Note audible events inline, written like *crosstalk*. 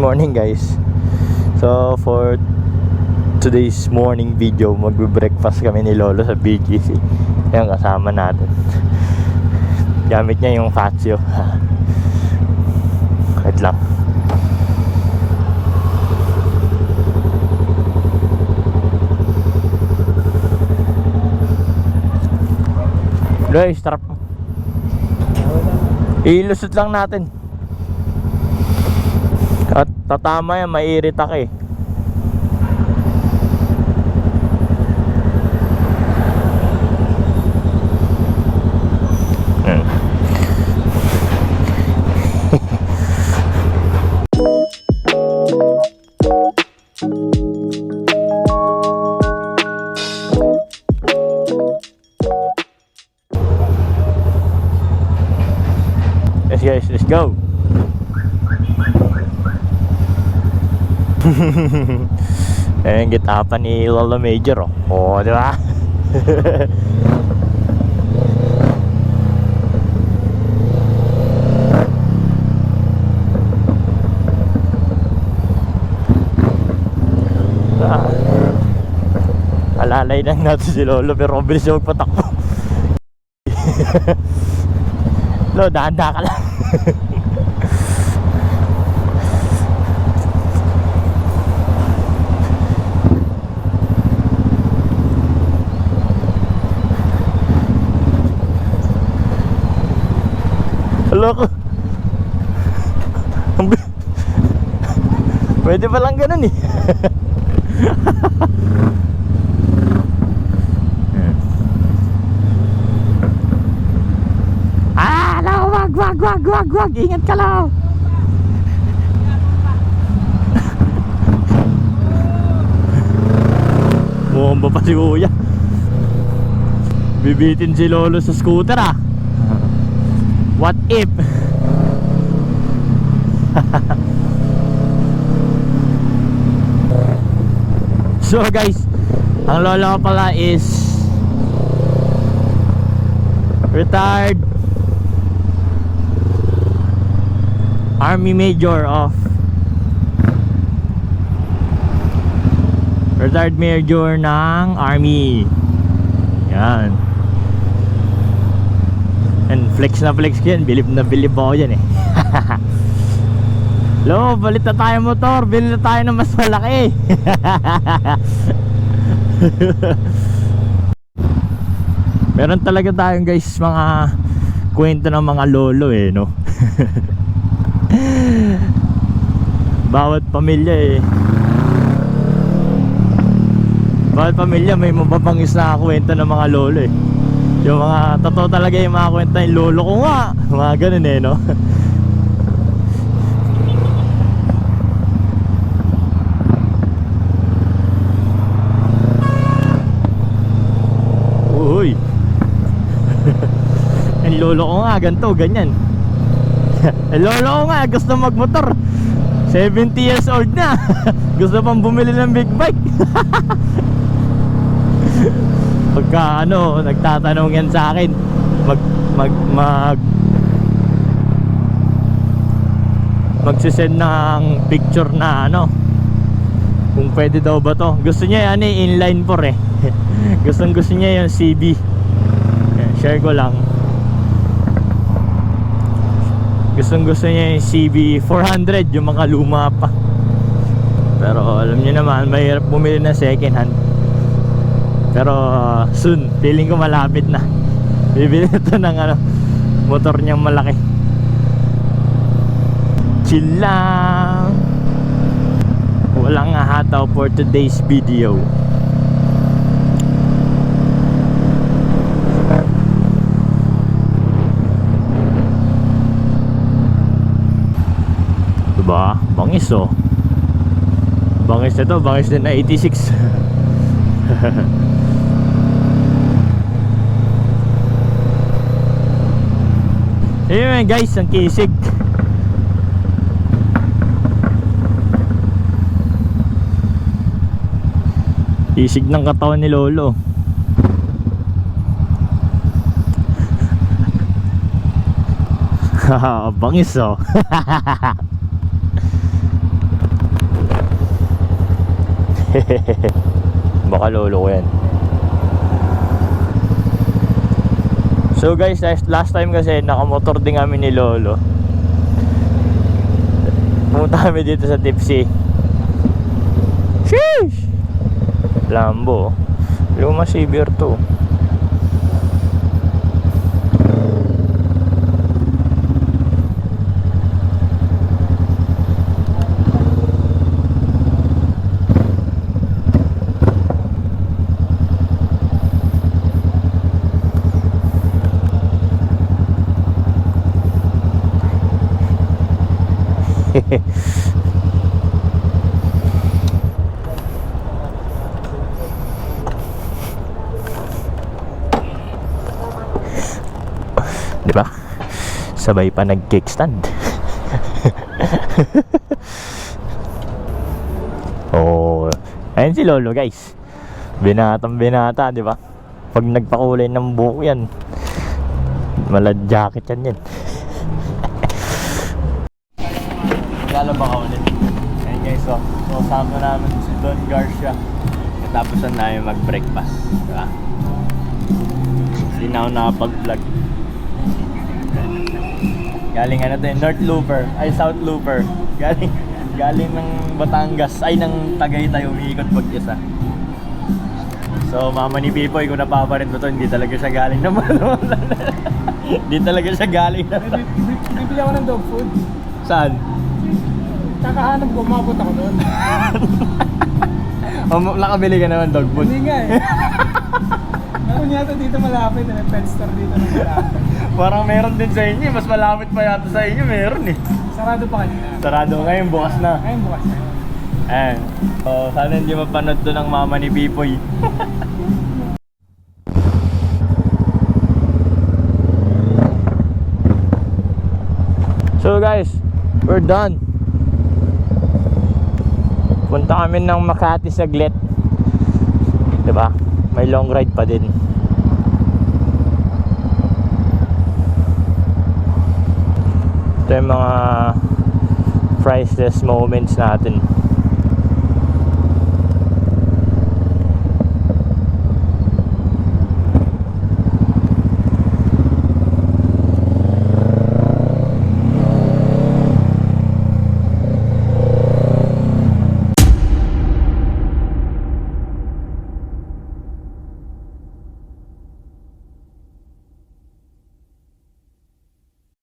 morning guys. So for today's morning video Magbe-breakfast kami ni Lolo sa BGC Yan kasama natin. Gamit niya yung Fazio *laughs* Wait lang. Guys, trap. Ilusot lang natin. At tatama yan, maiirita ka eh *laughs* Ayan, gitapan ni Lolo Major oh. Oo, di ba? ah. *laughs* Alalay lang natin si Lolo pero mabilis siya magpatakbo. *laughs* Lo, dahan-dahan ka lang. *laughs* Pwede pa lang ganun eh. *laughs* ah, no, wag, wag, wag, wag, wag. Ingat ka lang. *laughs* Bomba pa si Kuya. Bibitin si Lolo sa scooter ah. What if? So guys, ang lolo ko pala is retired Army Major of Retired Major ng Army. Yan. And flex na flex ko yan. Bilib na bilib ako yan eh *laughs* Lo, balit na tayo motor. Bili na tayo ng mas malaki. *laughs* Meron talaga tayong guys mga kwento ng mga lolo eh no? *laughs* Bawat pamilya eh. Bawat pamilya may mababangis na kwento ng mga lolo eh. Yung mga totoo talaga yung mga kwento ng lolo ko nga. Mga ganun eh no *laughs* Uy Ang lolo ko nga ganito ganyan. Ang *laughs* lolo ko nga gusto magmotor. 70 years old na. *laughs* Gusto pang bumili ng big bike. *laughs* Pagka ano Nagtatanong yan sa akin Mag Mag Mag Magsisend ng picture na ano Kung pwede daw ba to. Gusto niya yan eh inline 4 eh. Gustong gusto niya yung CB Yan, Share ko lang Gustong gusto niya yung CB 400 Yung mga luma pa. Pero alam niyo naman Mahirap bumili ng second hand. Pero uh, soon Feeling ko malapit na. *laughs* Bibili ito ng ano Motor niyang malaki. Chill lang. Walang hataw for today's video Diba? Bangis oh. Bangis na to, bangis din na 86 *laughs* Ayun guys, ang kisig. Kisig ng katawan ni Lolo. *laughs* Bangis oh *laughs* *laughs* Baka lolo ko yan. So guys, last, time kasi nakamotor din kami ni Lolo. Pumunta kami dito sa Tipsy. Sheesh! Lambo. Luma Savior to. Di ba? Sabay pa nag-kickstand. *laughs* oh, ayun si Lolo guys. Binatang binata, di ba? Pag nagpakulay ng buhok yan, malad jacket yan yan. Lalaba ka ulit. Ayun guys, so, so sama namin si Don Garcia. Tapos na namin mag-breakfast. Di ba? Hindi na ako nakapag-vlog. Galing ano to eh, North Looper, ay South Looper. Galing galing ng Batangas, ay ng Tagaytay umiikot pag isa. So mama ni Pipoy, kung napaparin mo to, hindi talaga siya galing ng *laughs* hindi talaga siya galing ng... Bibili ako ng dog food. Saan? Kakahanap ko, umabot ako doon. *laughs* O, nakabili ka naman dog food. Hindi nga eh. *laughs* Meron yata dito malapit, may pet store dito na malapit. Parang meron din sa inyo, mas malapit pa yata sa inyo, meron eh. Sarado pa kanina. Sarado ngayon, bukas na. Ngayon bukas na. Ayan. So, sana hindi mapanood to ng mama ni Pipoy. *laughs* so guys, we're done. Punta kami ng Makati saglit. 'Di ba? May long ride pa din. Ito yung mga priceless moments natin.